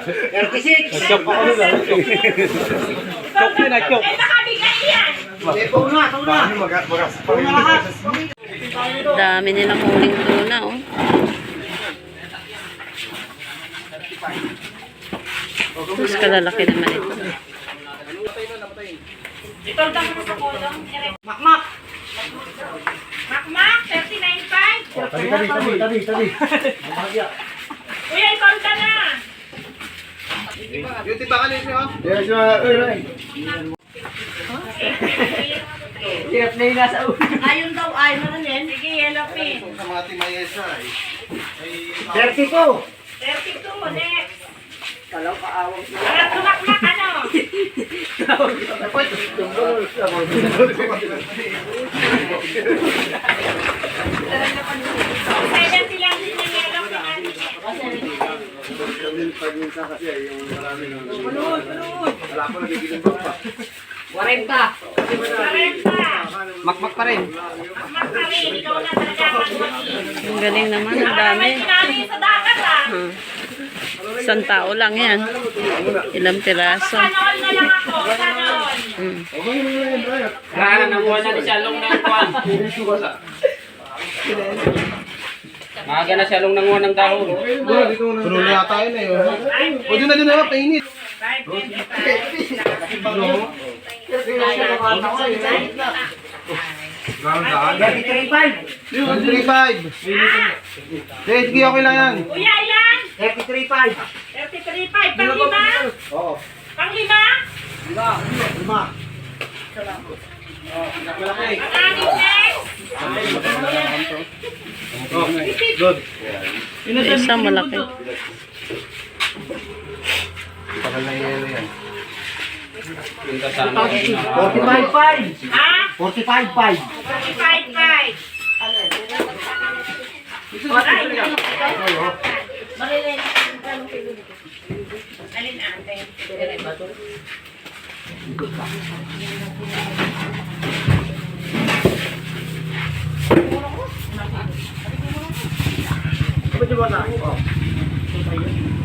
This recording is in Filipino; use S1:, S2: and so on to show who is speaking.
S1: 36.
S2: Chok ako nila. Chok yun ah, chok.
S3: Eh, yan.
S1: Eh, na, na. Na.
S4: Dami nilang huling tuna, oh. Mas kalalaki naman ito.
S3: Ito lang mo sa kulong.
S1: Makmak.
S3: Makmak, 39.5.
S1: Tabi, tabi, tabi, tabi.
S3: Kuya, ikaw ka na.
S1: Yes, mga uray. Hirap na yung nasa ulo.
S3: Ayun daw, ay mo rin yan. Sige, yellow pin.
S1: 32.
S3: 32 mo, next.
S1: Kalaw kaawang.
S3: Mga tumakmak, ano? Seventy ka kasi yung marami nung... Panood,
S1: panood!
S3: Wala pa nagigilang pa. 40!
S2: Makmak pa rin.
S3: Makmak pa rin. Ikaw na talaga. Ang
S4: galing naman. Ang dami.
S3: sa dagat ah.
S4: Hmm. Isang tao lang yan. Ilang piraso.
S3: Kanol na lang ako. Kanol.
S4: Mm. Ah.
S2: Kaya na nakuha na siya long na kuwan. Maaga na Shalong nanguha ng dahon.
S5: Puno na yata yun eh. oh. O, dun na dun na, painit.
S1: Three five.
S5: 135. Sige, sige, okay lang yan.
S3: Kuya,
S1: three five.
S3: 33.5. Pang lima?
S5: Oo.
S3: Pang lima?
S1: Lima.
S3: Ang anim next?
S5: Good.
S4: Isa malaki.
S5: Tagal na yelo yan.
S2: Punta sa ano.
S1: Forty five five.
S3: Ha?
S1: Forty five five.
S3: 45.5. Alin ate?